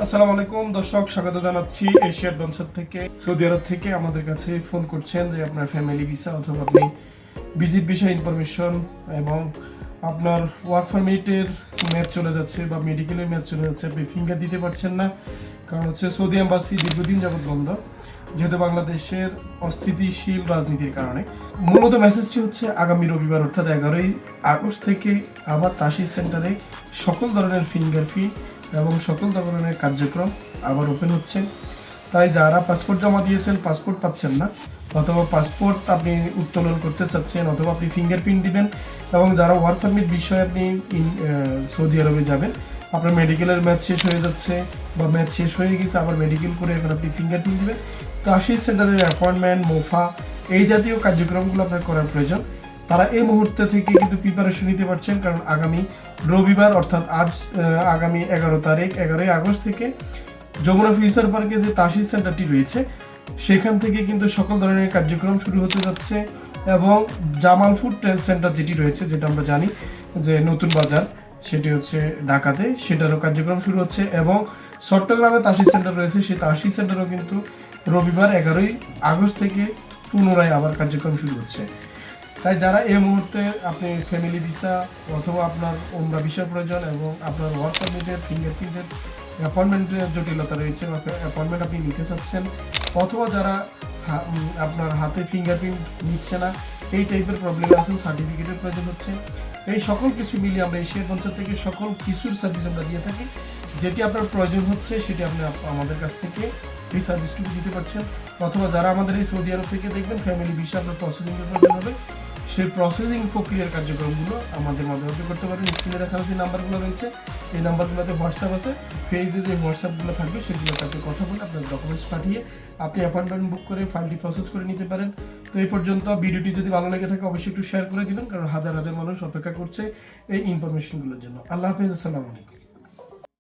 আসসালামু আলাইকুম, দর্শক, স্বাগত জানাচ্ছি এশিয়ার বঞ্চর থেকে। সৌদি আরব থেকে আমাদের কাছে ফোন করছেন যে আপনার ফ্যামিলি ভিসা অথবা আপনি ভিজিট ভিসা ইনফরমেশন এবং আপনার ওয়ার্ক পারমিটের ম্যাচ চলে যাচ্ছে বা মেডিকেলের ম্যাচ চলে যাচ্ছে, আপনি ফিঙ্গার দিতে পারছেন না। কারণ হচ্ছে সৌদি এম্বাসি দীর্ঘদিন যাবৎ বন্ধ, যেহেতু বাংলাদেশের অস্থিতিশীল রাজনীতির কারণে। মূলত মেসেজটি হচ্ছে আগামী রবিবার, অর্থাৎ এগারোই আগস্ট থেকে আবার তাসি সেন্টারে সকল ধরনের ফিঙ্গার ফি এবং সকল ধরনের কার্যক্রম আবার ওপেন হচ্ছে। তাই যারা পাসপোর্ট জমা দিয়েছেন পাসপোর্ট পাচ্ছেন না, অথবা পাসপোর্ট আপনি উত্তোলন করতে চাচ্ছেন অথবা আপনি ফিঙ্গারপ্রিন্ট দিবেন এবং যারা ওয়ার্ক পারমিট বিষয়ে আপনি সৌদি আরবে যাবেন, আপনার মেডিকেলের ম্যাচ শেষ হয়ে যাচ্ছে বা ম্যাচ শেষ হয়ে গেছে, আবার মেডিকেল করে এখন আপনি ফিঙ্গারপ্রিন্ট দিবেন। তো আশিস সেন্টারের অ্যাপয়েন্টমেন্ট মোফা, এই জাতীয় কার্যক্রমগুলো আপনার করার প্রয়োজন। তারা এই মুহূর্তে থেকে কিন্তু প্রিপারেশন নিতে পারছেন, কারণ আগামী রবিবার, অর্থাৎ আজ আগামী এগারো তারিখ, এগারোই আগস্ট থেকে যমুনা ফিউচার পার্কে যে তাসিস সেন্টারটি রয়েছে, সেখান থেকে কিন্তু সকল ধরনের কার্যক্রম শুরু হতে যাচ্ছে এবং জামালপুর ট্রেন সেন্টার যেটি রয়েছে, যেটা আমরা জানি যে নতুন বাজার, সেটি হচ্ছে ঢাকাতে, সেটারও কার্যক্রম শুরু হচ্ছে এবং চট্টগ্রামে তাসি সেন্টার রয়েছে, সেই তাসি সেন্টারও কিন্তু রবিবার এগারোই আগস্ট থেকে পুনরায় আবার কার্যক্রম শুরু হচ্ছে। তাই যারা এই মুহূর্তে আপনি ফ্যামিলি ভিসা অথবা আপনার ওমরা ভিসা প্রয়োজন এবং আপনার ওয়ার্ক পারমিটের ফিঙ্গারপ্রিন্টের অ্যাপয়েন্টমেন্টের জটিলতা রয়েছে বা অ্যাপয়েন্টমেন্ট আপনি নিতে চাচ্ছেন, অথবা যারা আপনার হাতে ফিঙ্গারপ্রিন্ট নিচ্ছে না, এই টাইপের প্রবলেম আছেন সার্টিফিকেটের প্রয়োজন হচ্ছে। এই সকল কিছু মিলিয়ে আমরা এশিয়ার পঞ্চায়েত থেকে সকল কিছুর সার্ভিস আমরা দিয়ে থাকি। যেটি আপনার প্রয়োজন হচ্ছে, সেটি আপনি আমাদের কাছ থেকে এই সার্ভিসটুকু দিতে পারছেন। অথবা যারা আমাদের এই সৌদি আরব থেকে দেখবেন ফ্যামিলি ভিসা আপনার প্রসেসিংয়ের প্রয়োজন হবে। সেই প্রসেসিং প্রক্রিয়ার কার্যক্রমগুলো আমাদের মাধ্যমে করতে পারেন। স্ক্রিনে রাখা যে নাম্বারগুলো রয়েছে। এই নাম্বারগুলোতে হোয়াটসঅ্যাপ আছে। পেজে যে হোয়াটসঅ্যাপগুলো থাকবে, সেগুলোতে আপনি কথা বলে আপনার ডকুমেন্টস পাঠিয়ে আপনি অ্যাপয়েন্টমেন্ট বুক করে ফাইলটি প্রসেস করে নিতে পারেন। তো এই পর্যন্ত ভিডিওটি যদি ভালো লেগে থাকে, অবশ্যই একটু শেয়ার করে দিবেন, কারণ হাজার হাজার মানুষ অপেক্ষা করছে এই ইনফরমেশনগুলোর জন্য। আল্লাহ হাফিজ, আসসালামু আলাইকুম।